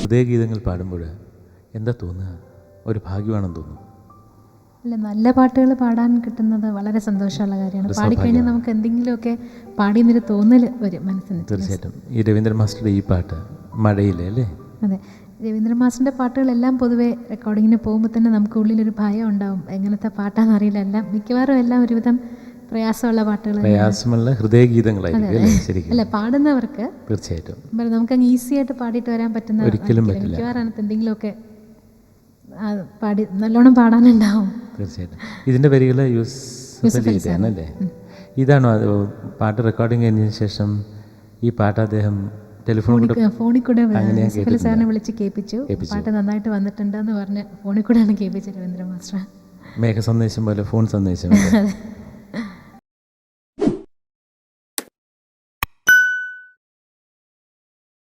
ഹൃദയഗീതങ്ങൾ പാടുമ്പോൾ എന്താ തോന്നുക? ഒരു ഭാഗ്യമാണെന്ന് തോന്നുന്നു. അല്ല നല്ല പാട്ടുകൾ പാടാൻ കിട്ടുന്നത് വളരെ സന്തോഷമുള്ള കാര്യമാണ്. പാടിക്കഴിഞ്ഞാൽ നമുക്ക് എന്തെങ്കിലുമൊക്കെ പാടിയെന്നൊരു തോന്നൽ വരും മനസ്സിന് തീർച്ചയായിട്ടും. ഈ രവീന്ദ്രൻ മാസ്റ്ററുടെ ഈ പാട്ട് മഴയില്ലേ അല്ലേ? അതെ. രവീന്ദ്ര മാസ്റ്ററിന്റെ പാട്ടുകളെല്ലാം പൊതുവേ റെക്കോർഡിങ്ങിന് പോകുമ്പോൾ തന്നെ നമുക്ക് ഉള്ളിലൊരു ഭയം ഉണ്ടാവും. എങ്ങനത്തെ പാട്ടാണെന്ന് അറിയില്ല. എല്ലാം മിക്കവാറും എല്ലാം ഒരുവിധം പ്രയാസമുള്ള പാട്ടുകൾ പ്രയാസമുള്ള ഹൃദയഗീതങ്ങളായിരിക്കും അല്ലേ? ശരിക്കും. അല്ല പാടുന്നവർക്ക് തീർച്ചയായിട്ടും. നമുക്ക് അങ്ങ് ഈസി ആയിട്ട് പാടിയിട്ട് വരാൻ പറ്റുന്ന ഒരിക്കലും പറ്റില്ല. മിക്കവാറും എന്തെങ്കിലുമൊക്കെ പാടി നല്ലോണം പാടാനുണ്ടാവും. തീർച്ചയായിട്ടും. ഇതിന്റെ വരികൾ യൂസ് ചെയ്തതാണ് അല്ലേ? ഇതാണോ പാട്ട് റെക്കോർഡിങ് കഴിഞ്ഞതിന് ശേഷം ഈ പാട്ട് അദ്ദേഹം ടെലിഫോൺ ഫോണിൽ കൂടെ സാറിനെ വിളിച്ച് കേൾപ്പിച്ചു. പാട്ട് നന്നായിട്ട് വന്നിട്ടുണ്ട് എന്ന് പറഞ്ഞ് ഫോണിൽ കൂടെയാണ് കേൾപ്പിച്ചത് രവീന്ദ്ര മാസ്റ്റർ മേഘ സന്ദേശം പോലെ. ഫോൺ സന്ദേശം.